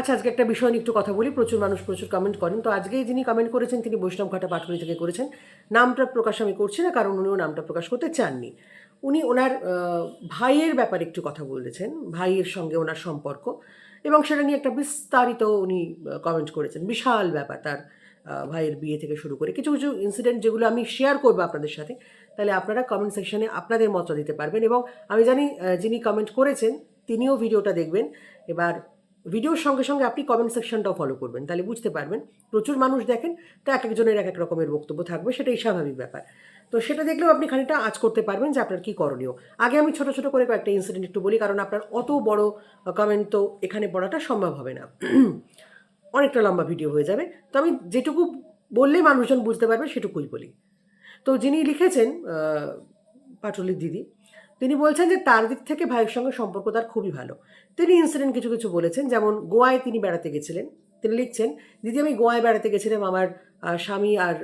আচ্ছা আজকে একটা বিষয় নিয়ে একটু কথা বলি। প্রচুর মানুষ প্রচুর কমেন্ট করেন। তো আজকে যিনি কমেন্ট করেছেন, তিনি বৈষ্ণব ঘাটা পাটুরি থেকে করেছেন। নামটা প্রকাশ আমি করছি না, কারণ উনিও নামটা প্রকাশ করতে চাননি। উনি ওনার ভাইয়ের ব্যাপারে একটু কথা বলেছেন, ভাইয়ের সঙ্গে ওনার সম্পর্ক। এবং সেটা নিয়ে একটা বিস্তারিত উনি কমেন্ট করেছেন। বিশাল ব্যাপার তার ভাইয়ের বিয়ে থেকে শুরু করে। কিছু কিছু ইনসিডেন্ট যেগুলো আমি শেয়ার করব আপনাদের সাথে, তাহলে আপনারা কমেন্ট সেকশনে আপনাদের মতটা দিতে পারবেন। এবং আমি জানি যিনি কমেন্ট করেছেন, তিনিও ভিডিওটা দেখবেন। এবার ভিডিওর সঙ্গে সঙ্গে আপনি কমেন্ট সেকশনটাও ফলো করবেন। তাহলে বুঝতে পারবেন, প্রচুর মানুষ দেখেন, তো এক একজনের এক এক রকমের বক্তব্য থাকবে, সেটাই স্বাভাবিক ব্যাপার। তো সেটা দেখলেও আপনি খানিকটা আজ করতে পারবেন যে আপনার কী করণীয়। আগে আমি ছোট ছোট করে কয়েকটা ইনসিডেন্ট একটু বলি, কারণ আপনার অত বড় কমেন্ট তো এখানে পড়াটা সম্ভব হবে না। অনেকটা লম্বা ভিডিও হয়ে যাবে। তো আমি যেটুকু বললে মানুষজন বুঝতে পারবে, সেটুকুই বলি। তো যিনি লিখেছেন পাটুলির দিদি তিনি বলছেন যে তার দিক থেকে ভাইয়ের সঙ্গে সম্পর্ক তার খুবই ভালো। তিনি ইনসিডেন্ট কিছু কিছু বলেছেন, যেমন গোয়ায় তিনি বেড়াতে গেছিলেন। তিনি লিখছেন, দিদি, আমি গোয়ায় বেড়াতে গেছিলাম আমার স্বামী আর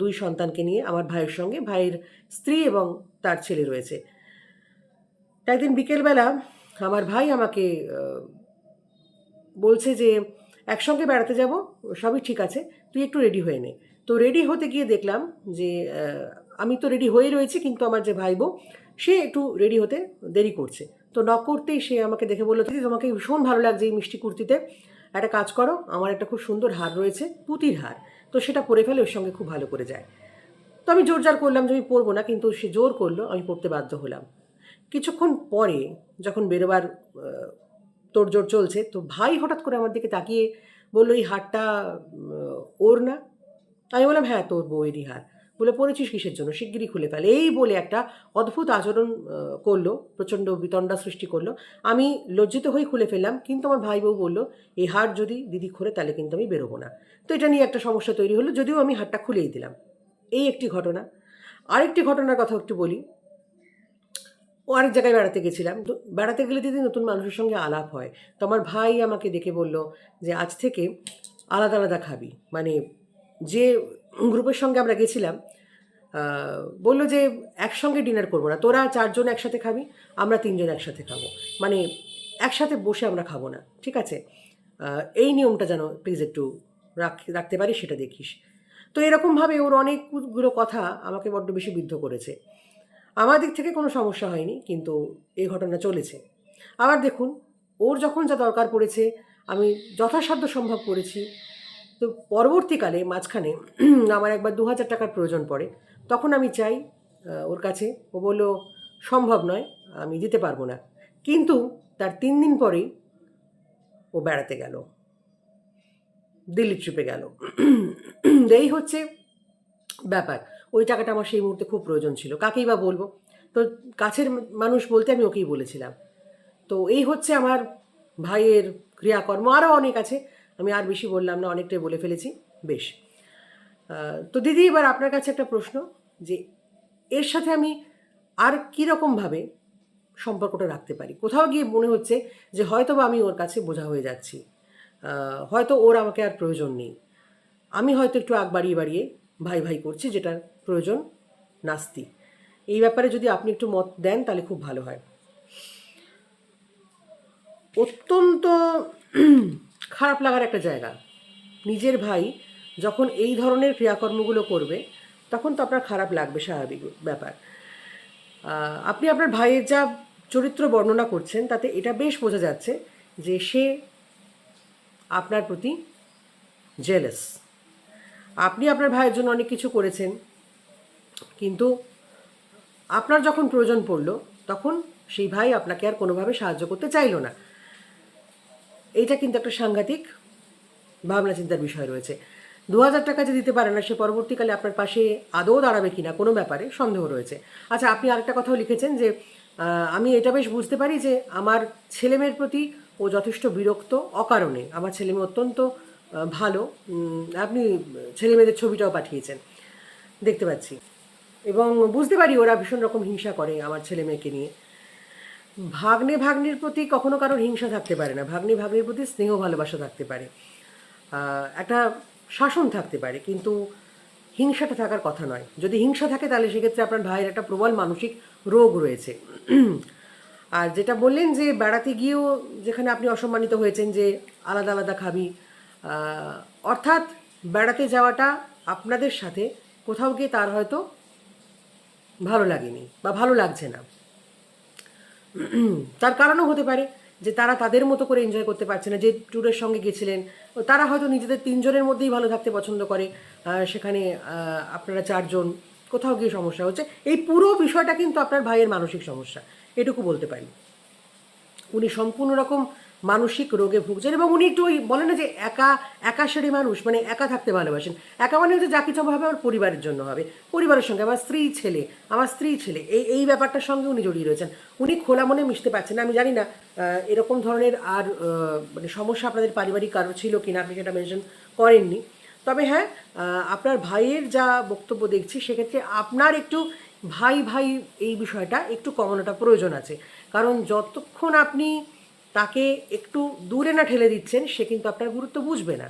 দুই সন্তানকে নিয়ে আমার ভাইয়ের সঙ্গে। ভাইয়ের স্ত্রী এবং তার ছেলে রয়েছে। একদিন বিকেলবেলা আমার ভাই আমাকে বলছে যে, একসঙ্গে বেড়াতে যাব, সবই ঠিক আছে, তুই একটু রেডি হয়ে নে। তো রেডি হতে গিয়ে দেখলাম যে আমি তো রেডি হয়ে রয়েছি, কিন্তু আমার যে ভাইবো সে একটু রেডি হতে দেরি করছে। তো নক করতেই সে আমাকে দেখে বলল, দিদি, তোমাকে ভীষণ ভালো লাগছে এই মিষ্টি কুর্তিতে। একটা কাজ করো, আমার একটা খুব সুন্দর হার রয়েছে, পুঁতির হার। তো সেটা পরে ফেলে ওর সঙ্গে খুব ভালো করে যায়। তো আমি জোর জার করলাম যে আমি পরবো না, কিন্তু সে জোর করল, আমি পড়তে বাধ্য হলাম। কিছুক্ষণ পরে যখন বেরোবার তোড়জোড় চলছে, তো ভাই হঠাৎ করে আমার দিকে তাকিয়ে বলল, এই হারটা ওর না? আমি বললাম হ্যাঁ তোর বউয়েরই হার। বলে পড়েছিস কিসের জন্য? শিগগিরই খুলে ফেলে। এই বলে একটা অদ্ভুত আচরণ করল, প্রচণ্ড বিতণ্ডা সৃষ্টি করল। আমি লজ্জিত হয়ে খুলে ফেললাম, কিন্তু আমার ভাই বউ বলল, এই হার যদি দিদি খোলে, তাহলে কিন্তু আমি বেরোবো না। তো এটা নিয়ে একটা সমস্যা তৈরি হলো, যদিও আমি হারটা খুলেই দিলাম। এই একটি ঘটনা। আরেকটি ঘটনার কথা একটু বলি। ও আরেক জায়গায় বেড়াতে গেছিলাম। তো বেড়াতে গেলে দিদি নতুন মানুষের সঙ্গে আলাপ হয়। তো আমার ভাই আমাকে দেখে বলল যে, আজ থেকে আলাদা আলাদা খাবি। মানে যে গ্রুপের সঙ্গে আমরা গেছিলাম বলল যে একসঙ্গে ডিনার করব না। তোরা চারজন একসাথে খাবি, আমরা তিনজন একসাথে খাব। মানে একসাথে বসে আমরা খাব না, ঠিক আছে? এই নিয়মটা যেন প্লিজ একটু রাখ, রাখতে পারি সেটা দেখিস। তো এরকমভাবে ওর অনেকগুলো কথা আমাকে বড্ড বেশি বিদ্ধ করেছে। আমার দিক থেকে কোনো সমস্যা হয়নি, কিন্তু এই ঘটনা চলেছে। আবার দেখুন, ওর যখন যা দরকার পড়েছে, আমি যথাসাধ্য সম্ভব করেছি। তো পরবর্তীকালে মাঝখানে আমার একবার দু হাজার টাকার প্রয়োজন পড়ে, তখন আমি চাই ওর কাছে। ও বলল, সম্ভব নয়, আমি দিতে পারব না। কিন্তু তার তিন দিন পরেই ও বেড়াতে গেল। দিল্লি ট্রিপে গেল। এই হচ্ছে ব্যাপার। ওই টাকাটা আমার সেই মুহূর্তে খুব প্রয়োজন ছিল। কাকেই বা বলব? তো কাছের মানুষ বলতে আমি ওকেই বলেছিলাম। তো এই হচ্ছে আমার ভাইয়ের ক্রিয়াকর্ম। আরও অনেক আছে। আমি আর বেশি বললাম না, অনেকটাই বলে ফেলেছি, বেশ। তো দিদি, এবার আপনার কাছে একটা প্রশ্ন যে, এর সাথে আমি আর কীরকমভাবে সম্পর্কটা রাখতে পারি? কোথাও গিয়ে মনে হচ্ছে যে হয়তো বা আমি ওর কাছে বোঝা হয়ে যাচ্ছি। হয়তো ওর আমাকে আর প্রয়োজন নেই। আমি হয়তো একটু আগ বাড়িয়ে বাড়িয়ে ভাই ভাই করছি, যেটার প্রয়োজন নাস্তি এই ব্যাপারে যদি আপনি একটু মত দেন, তাহলে খুব ভালো হয়। অত্যন্ত খারাপ লাগার একটা জায়গা। নিজের ভাই যখন এই ধরনের ক্রিয়াকর্মগুলো করবে, তখন তো আপনার খারাপ লাগবে স্বাভাবিক ব্যাপার। আপনি আপনার ভাইয়ের যা চরিত্র বর্ণনা করছেন, তাতে এটা বেশ বোঝা যাচ্ছে যে সে আপনার প্রতি জেলাস আপনি আপনার ভাইয়ের জন্য অনেক কিছু করেছেন, কিন্তু আপনার যখন প্রয়োজন পড়ল, তখন সেই ভাই আপনাকে আর কোনোভাবে সাহায্য করতে চাইলো না। এইটা কিন্তু একটা সাংঘাতিক ভাবনা চিন্তার বিষয় রয়েছে। দু হাজার টাকা যে দিতে পারে না, সে পরবর্তীকালে আপনার পাশে আদৌ দাঁড়াবে কিনা কোনো ব্যাপারে সন্দেহ রয়েছে। আচ্ছা আপনি আরেকটা কথাও লিখেছেন যে আমি এটা বেশ বুঝতে পারি যে, আমার ছেলেমেয়ের প্রতি ও যথেষ্ট বিরক্ত, অকারণে। আমার ছেলেমেয়ে অত্যন্ত ভালো। আপনি ছেলে মেয়েদের ছবিটাও পাঠিয়েছেন। দেখতে পাচ্ছি। এবং বুঝতে পারি ওরা ভীষণ রকম হিংসা করে আমার ছেলে মেয়েকে নিয়ে। ভাগ্নে ভাগ্নির প্রতি কখনো কারোর হিংসা থাকতে পারে না। ভাগ্নে ভাগ্নির প্রতি স্নেহ, ভালোবাসা থাকতে পারে। একটা শাসন থাকতে পারে, কিন্তু হিংসাটা থাকার কথা নয়। যদি হিংসা থাকে, তাহলে সেক্ষেত্রে আপনার ভাইয়ের একটা প্রবল মানসিক রোগ রয়েছে। আর যেটা বললেন যে, বেড়াতে গিয়েও যেখানে আপনি অসম্মানিত হয়েছেন যে, আলাদা আলাদা খাবি অর্থাৎ বেড়াতে যাওয়াটা আপনাদের সাথে কোথাও গিয়ে তার হয়তো ভালো লাগেনি বা ভালো লাগছে না। তার কারণও হতে পারে যে তারা তাদের মতো করে এনজয় করতে পারছে না, যে ট্যুরের সঙ্গে গেছিলেন। তারা হয়তো নিজেদের তিনজনের মধ্যেই ভালো থাকতে পছন্দ করে। সেখানে আপনারা চারজন, কোথাও গিয়ে সমস্যা হচ্ছে। এই পুরো বিষয়টা কিন্তু আপনার ভাইয়ের মানসিক সমস্যা। এটুকু বলতে পারি। উনি সম্পূর্ণ রকম মানসিক রোগে ভুগছেন এবং উনি একটু ওই বলে না যে একা একা সেরে মানুষ মানে একা থাকতে ভালোবাসেন। একা মানে হচ্ছে যা কিছু হবে আমার পরিবারের জন্য হবে। পরিবারের সঙ্গে আমার স্ত্রী ছেলে, আমার স্ত্রী ছেলে, এই এই ব্যাপারটার সঙ্গে উনি জড়িয়ে রয়েছেন। উনি খোলা মনে মিশতে পারছেন আমি জানি না এরকম ধরনের আর মানে সমস্যা আপনাদের পারিবারিক কারও ছিল কিনা আপনি সেটা মেনশন করেননি। তবে হ্যাঁ আপনার ভাইয়ের যা বক্তব্য দেখছি, সেক্ষেত্রে আপনার একটু ভাই ভাই, এই বিষয়টা একটু কমানোটা প্রয়োজন আছে। কারণ যতক্ষণ আপনি তাকে একটু দূরে না ঠেলে দিচ্ছেন, সে কিন্তু আপনার গুরুত্ব বুঝবে না।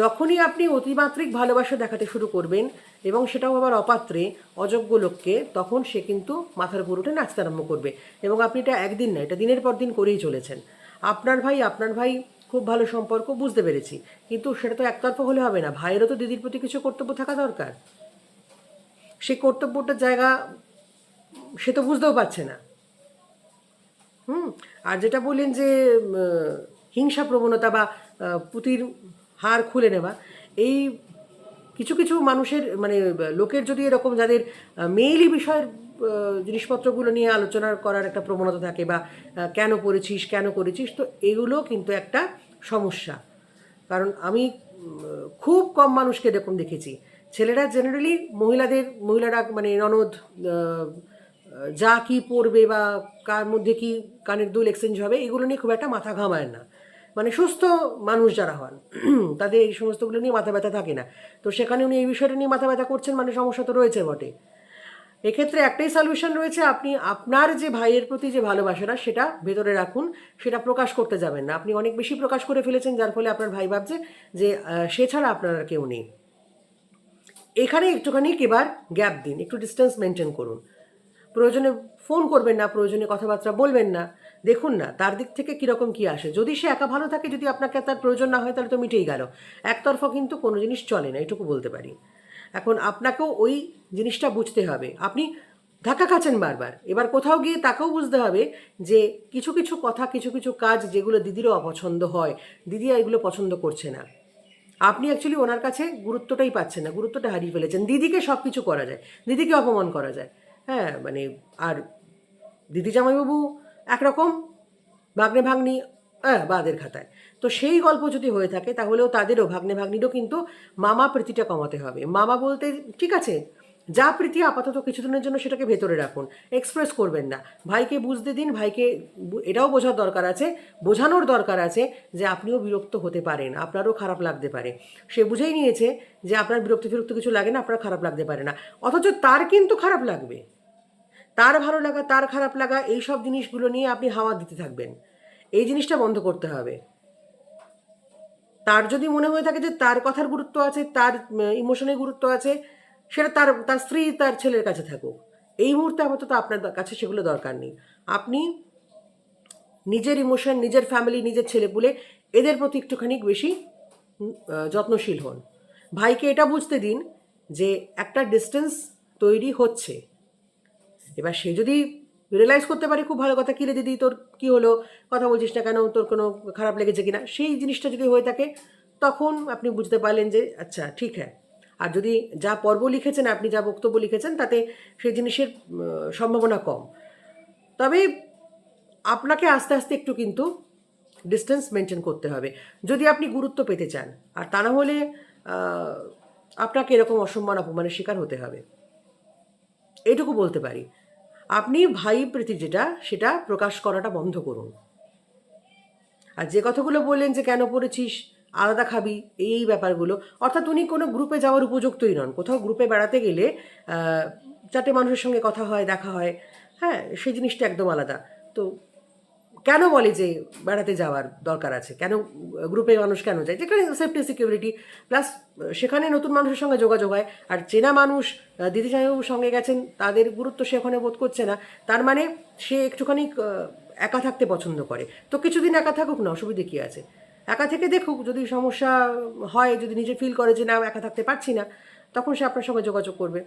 যখনই আপনি অতিমাত্রিক ভালোবাসা দেখাতে শুরু করবেন এবং সেটাও আবার অপাত্রে, অযোগ্য লোককে, তখন সে কিন্তু মাথার উপর উঠে নাচতে আরম্ভ করবে। এবং আপনি এটা একদিন না, এটা দিনের পর দিন করেই চলেছেন। আপনার ভাই আপনার ভাই খুব ভালো সম্পর্ক, বুঝতে পেরেছি। কিন্তু সেটা তো একতরফা হলে হবে না, ভাইয়েরও তো দিদির প্রতি কিছু কর্তব্য থাকা দরকার। সেই কর্তব্যটার জায়গা সে তো বুঝতেও পারছে না। হুম। আর যেটা বললেন যে হিংসা প্রবণতা বা পুঁতির হার খুলে নেওয়া, এই কিছু কিছু মানুষের মানে লোকের যদি এরকম যাদের মেইলি বিষয়ের জিনিসপত্রগুলো নিয়ে আলোচনা করার একটা প্রবণতা থাকে বা কেন করেছিস কেন করেছিস, তো এগুলো কিন্তু একটা সমস্যা। কারণ আমি খুব কম মানুষকে এরকম দেখেছি। ছেলেরা জেনারেলি মহিলাদের, মহিলারা মানে ননদ যা কি পড়বে বা কার মধ্যে কি কানের দুল এক্সচেঞ্জ হবে, এগুলো নিয়ে খুব একটা মাথা ঘামায় না। মানে সুস্থ মানুষ যারা হন, তাদের এই সমস্তগুলো নিয়ে মাথা ব্যথা থাকে না। তো সেখানে উনি এই বিষয়টা নিয়ে মাথা ব্যথা করছেন মানে সমস্যা তো রয়েছে বটে। এক্ষেত্রে একটাই সলিউশন রয়েছে, আপনি আপনার যে ভাইয়ের প্রতি যে ভালোবাসাটা, সেটা ভেতরে রাখুন, সেটা প্রকাশ করতে যাবেন না। আপনি অনেক বেশি প্রকাশ করে ফেলেছেন, যার ফলে আপনার ভাই ভাবছে যে সে ছাড়া আপনার আর কেউ নেই। এখানে একটুখানি এবার গ্যাপ দিন, একটু ডিস্টেন্স মেনটেন করুন। প্রয়োজনে ফোন করবেন না, প্রয়োজনে কথাবার্তা বলবেন না। দেখুন না, তার দিক থেকে কীরকম কী আসে। যদি সে একা ভালো থাকে, যদি আপনাকে তার প্রয়োজন না হয়, তাহলে তো মিটেই গেল। একতরফা কিন্তু কোনো জিনিস চলে না, এটুকু বলতে পারি। এখন আপনাকেও ওই জিনিসটা বুঝতে হবে। আপনি ধাক্কা খাচ্ছেন বারবার। এবার কোথাও গিয়ে তাকেও বুঝতে হবে যে কিছু কিছু কথা, কিছু কিছু কাজ যেগুলো দিদিরও অপছন্দ হয়, দিদি এগুলো পছন্দ করছে না। আপনি অ্যাকচুয়ালি ওনার কাছে গুরুত্বটাই পাচ্ছেন না, গুরুত্বটা হারিয়ে ফেলেছেন। দিদিকে সব কিছু করা যায়, দিদিকে অপমান করা যায়। হ্যাঁ মানে আর দিদি জামাইবাবু একরকম ভাগ্নে ভাগ্নি হ্যাঁ বাদের খাতায়। তো সেই গল্প যদি হয়ে থাকে, তাহলেও তাদেরও ভাগ্নে ভাগ্নিরও কিন্তু মামা প্রীতিটা কমাতে হবে। মামা বলতে, ঠিক আছে, যা প্রীতি আপাতত কিছুদিনের জন্য সেটাকে ভেতরে রাখুন। এক্সপ্রেস করবেন না। ভাইকে বুঝতে দিন, ভাইকে এটাও বোঝার দরকার আছে, বোঝানোর দরকার আছে যে আপনিও বিরক্ত হতে পারেন, আপনারও খারাপ লাগতে পারে। সে বুঝেই নিয়েছে যে আপনার বিরক্ত ফিরক্ত কিছু লাগে না, আপনার খারাপ লাগতে পারে না। অথচ তার কিন্তু খারাপ লাগবে। তার ভালো লাগা, তার খারাপ লাগা, এই সব জিনিসগুলো নিয়ে আপনি হাওয়া দিতে থাকবেন। এই জিনিসটা বন্ধ করতে হবে। তার যদি মনে হয়ে থাকে যে তার কথার গুরুত্ব আছে, তার ইমোশনের গুরুত্ব আছে, সেটা তার তার স্ত্রী, তার ছেলের কাছে থাকুক। এই মুহূর্তে আপাতত আপনার কাছে সেগুলো দরকার নেই। আপনি নিজের ইমোশন নিজের ফ্যামিলি নিজের ছেলেপুলে, এদের প্রতি একটুখানি বেশি যত্নশীল হন। ভাইকে এটা বুঝতে দিন যে একটা ডিস্টেন্স তৈরি হচ্ছে। এবার সে যদি রিয়েলাইজ করতে পারে, খুব ভালো কথা কিরে দিদি, তোর কি হলো? কথা বলছিস না কেন? তোর কোনো খারাপ লেগেছে কিনা? সেই জিনিসটা যদি হয়ে থাকে, তখন আপনি বুঝতে পারলেন যে আচ্ছা ঠিক হ্যাঁ। আর যদি যা পর্ব লিখেছেন, আপনি যা বক্তব্য লিখেছেন, তাতে সেই জিনিসের সম্ভাবনা কম। তবে আপনাকে আস্তে আস্তে একটু কিন্তু ডিস্টেন্স মেনটেন করতে হবে। যদি আপনি গুরুত্ব পেতে চান, আর তা না হলে আপনাকে এরকম অসম্মান, অপমানের শিকার হতে হবে। এটুকু বলতে পারি। আপনি ভাই প্রীতি যেটা, সেটা প্রকাশ করাটা বন্ধ করুন। আর যে কথাগুলো বললেন যে কেন পড়েছিস, আলাদা খাবি, এই ব্যাপারগুলো, অর্থাৎ উনি কোনো গ্রুপে যাওয়ার উপযুক্তই নন। কোথাও গ্রুপে বেড়াতে গেলে চারটে মানুষের সঙ্গে কথা হয়, দেখা হয় হ্যাঁ সেই জিনিসটা একদম আলাদা। তো কেন বলে যে বেড়াতে যাওয়ার দরকার আছে? কেন গ্রুপে মানুষ কেন যায়? যেখানে সেফটি সিকিউরিটি প্লাস সেখানে নতুন মানুষের সঙ্গে যোগাযোগ হয়। আর চেনা মানুষ দিদি জামাইবাবুর সঙ্গে গেছেন, তাদের গুরুত্ব সে ওখানে বোধ করছে না। তার মানে সে একটুখানি একা থাকতে পছন্দ করে। তো কিছুদিন একা থাকুক না, অসুবিধে কী আছে? একা থেকে দেখুক, যদি সমস্যা হয়, যদি নিজে ফিল করে যে না, একা থাকতে পারছি না তখন সে আপনার সঙ্গে যোগাযোগ করবে।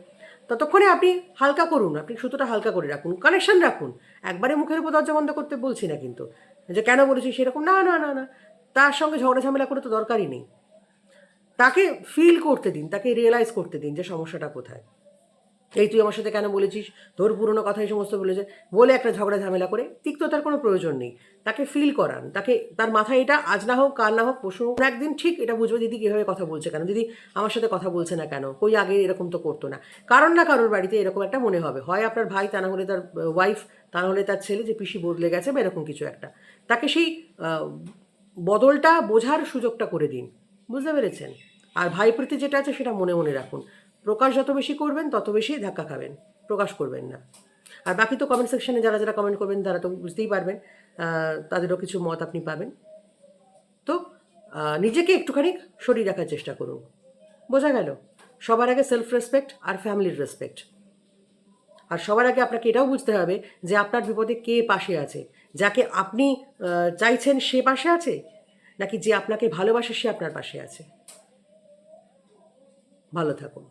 ততক্ষণে আপনি হালকা করুন, আপনি সুতোটা হালকা করে রাখুন কানেকশান রাখুন। একবারে মুখের উপর দরজা বন্ধ করতে বলছি না কিন্তু। যে কেন বলেছি সেরকম? না না না না। তার সঙ্গে ঝগড়া ঝামেলা করে তো দরকারই নেই। তাকে ফিল করতে দিন, তাকে রিয়েলাইজ করতে দিন যে সমস্যাটা কোথায়। এই তুই আমার সাথে কেন বলেছিস? তোর পুরনো কথা এই সমস্ত বলেছে। বলে একটা ঝগড়া ঝামেলা করে তিক্ততার কোনো প্রয়োজন নেই। তাকে ফিল করান। তাকে, তার মাথায় এটা আজ না হোক, কাল না হোক পশু একদিন ঠিক এটা বুঝবে দিদি কীভাবে কথা বলছে কেন। দিদি আমার সাথে কথা বলছে না কেন? কই আগে এরকম তো করতো না। কারণ না কারোর বাড়িতে এরকম একটা মনে হবে। হয় আপনার ভাই, তা না হলে তার ওয়াইফ তা না হলে তার ছেলে যে পিসি বদলে গেছে বা এরকম কিছু একটা। তাকে সেই বদলটা বোঝার সুযোগটা করে দিন। বুঝতে পেরেছেন? আর ভাই প্রতি যেটা আছে সেটা মনে মনে রাখুন। প্রকাশ যত বেশি করবেন, তত বেশি ধাক্কা খাবেন। প্রকাশ করবেন না। আর বাকি তো কমেন্ট সেকশনে যারা যারা কমেন্ট করবেন, তারা তো বুঝতেই পারবেন তাদেরও কিছু মত আপনি পাবেন। তো নিজেকে একটুখানি সরিয়ে রাখার চেষ্টা করুন। বোঝা গেল? সবার আগে সেলফ রেসপেক্ট আর ফ্যামিলির রেসপেক্ট আর সবার আগে আপনাকে এটাও বুঝতে হবে যে আপনার বিপদে কে পাশে আছে? যাকে আপনি চাইছেন সে পাশে আছে? নাকি যে আপনাকে ভালোবাসে সে আপনার পাশে আছে? ভালো থাকুন।